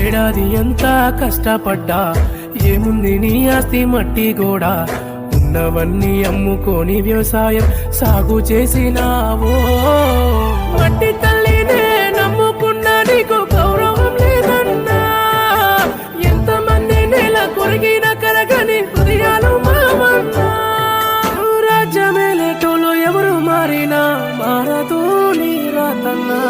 ఏడాది ఎంత కష్టపడ్డా. ఏముంది నీ ఆస్తి మట్టి కూడా ఉన్నవన్నీ అమ్ముకొని వ్యవసాయం సాగు చేసినావో. మట్టి తల్లి నమ్ముకున్నా నీకు గౌరవం లేదన్నా. ఎంతమంది నెల కొరిగిన కరగని హృదయాలు మామన్నా ఎవరు మారినా మారదు నీరాతన్నా